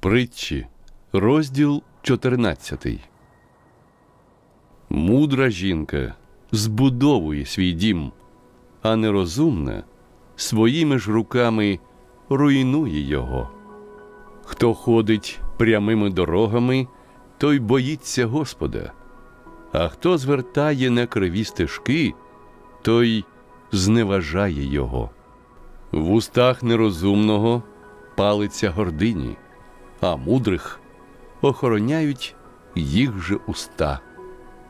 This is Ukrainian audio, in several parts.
Притчі, розділ 14. Мудра жінка збудовує свій дім, а нерозумна своїми ж руками руйнує його. Хто ходить прямими дорогами, той боїться Господа, а хто звертає на криві стежки, той зневажає його. В устах нерозумного палиться гордині, а мудрих охороняють їх же уста.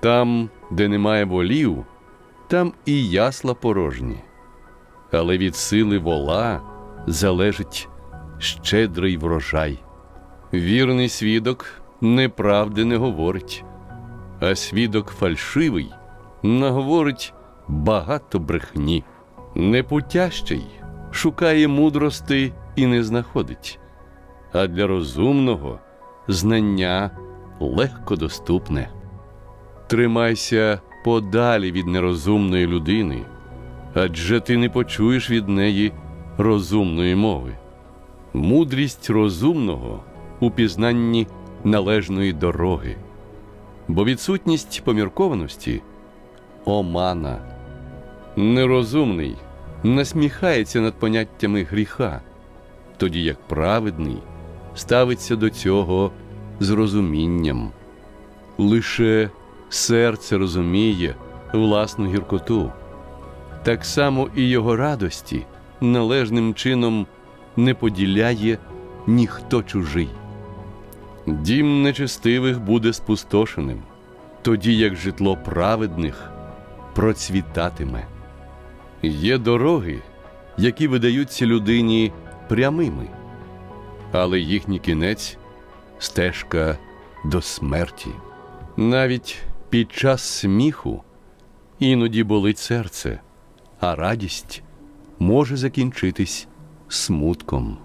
Там, де немає волів, там і ясла порожні, але від сили вола залежить щедрий врожай. Вірний свідок неправди не говорить, а свідок фальшивий наговорить багато брехні. Непутящий шукає мудрости і не знаходить, а для розумного знання легко доступне. Тримайся подалі від нерозумної людини, адже ти не почуєш від неї розумної мови. Мудрість розумного у пізнанні належної дороги, бо відсутність поміркованості омана. Нерозумний насміхається над поняттями гріха, тоді як праведний ставиться до цього з розумінням. Лише серце розуміє власну гіркоту, так само і його радості належним чином не поділяє ніхто чужий. Дім нечестивих буде спустошеним, тоді як житло праведних процвітатиме. Є дороги, які видаються людині прямими, але їхній кінець стежка до смерті. Навіть під час сміху іноді болить серце, а радість може закінчитись смутком.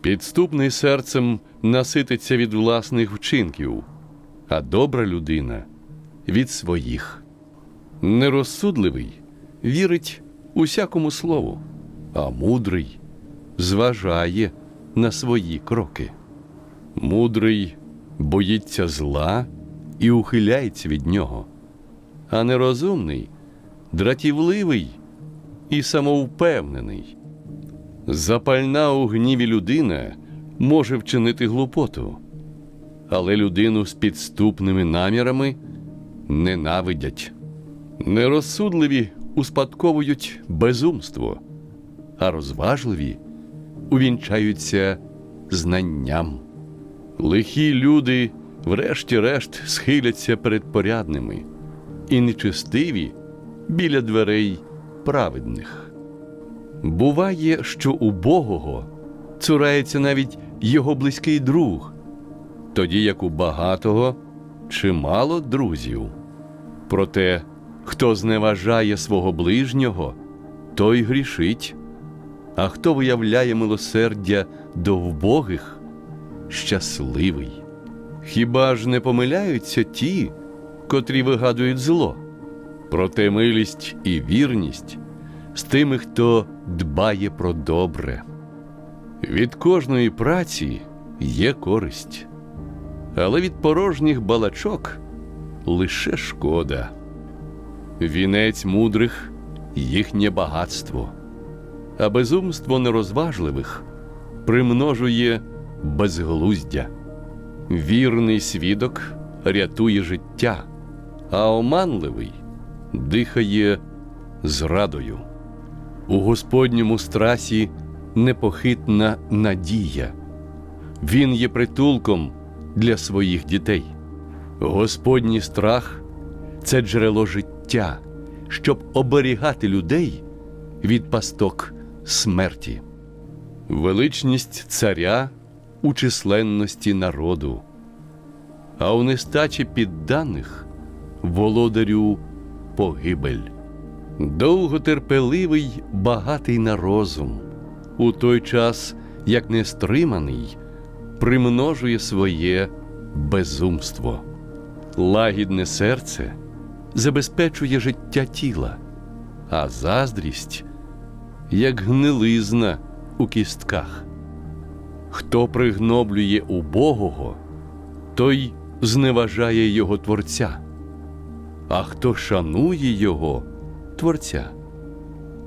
Підступний серцем насититься від власних вчинків, а добра людина від своїх. Нерозсудливий вірить усякому слову, а мудрий зважає на свої кроки. Мудрий боїться зла і ухиляється від нього, а нерозумний, дратівливий і самовпевнений. Запальна у гніві людина може вчинити глупоту, але людину з підступними намірами ненавидять. Нерозсудливі успадковують безумство, а розважливі увінчаються знанням. Лихі люди, врешті-решт, схиляться перед порядними, і нечестиві біля дверей праведних. Буває, що у Богого цурається навіть його близький друг, тоді як у багатого чимало друзів. Проте, хто зневажає свого ближнього, той грішить, а хто виявляє милосердя до вбогих, щасливий. Хіба ж не помиляються ті, котрі вигадують зло? Проте милість і вірність з тими, хто дбає про добре. Від кожної праці є користь, але від порожніх балачок лише шкода. Вінець мудрих їхнє багатство, а безумство нерозважливих примножує безглуздя. Вірний свідок рятує життя, а оманливий дихає зрадою. У Господньому страсі непохитна надія. Він є притулком для своїх дітей. Господній страх це джерело життя, щоб оберігати людей від пасток смерті. Величність царя у численності народу, а у нестачі підданих володарю погибель. Довготерпеливий, багатий на розум, у той час, як нестриманий, примножує своє безумство. Лагідне серце забезпечує життя тіла, а заздрість як гнилизна у кістках. Хто пригноблює убогого, той зневажає його Творця, а хто шанує його Творця,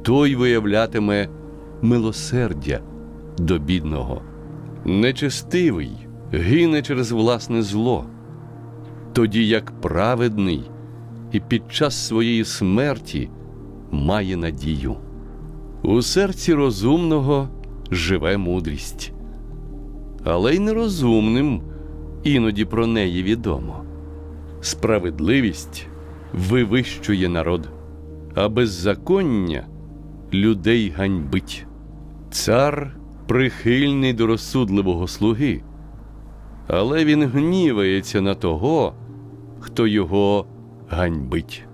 той виявлятиме милосердя до бідного. Нечестивий гине через власне зло, тоді як праведний і під час своєї смерті має надію. У серці розумного живе мудрість, але й нерозумним іноді про неї відомо. Справедливість вивищує народ, а беззаконня людей ганьбить. Цар прихильний до розсудливого слуги, але він гнівається на того, хто його ганьбить.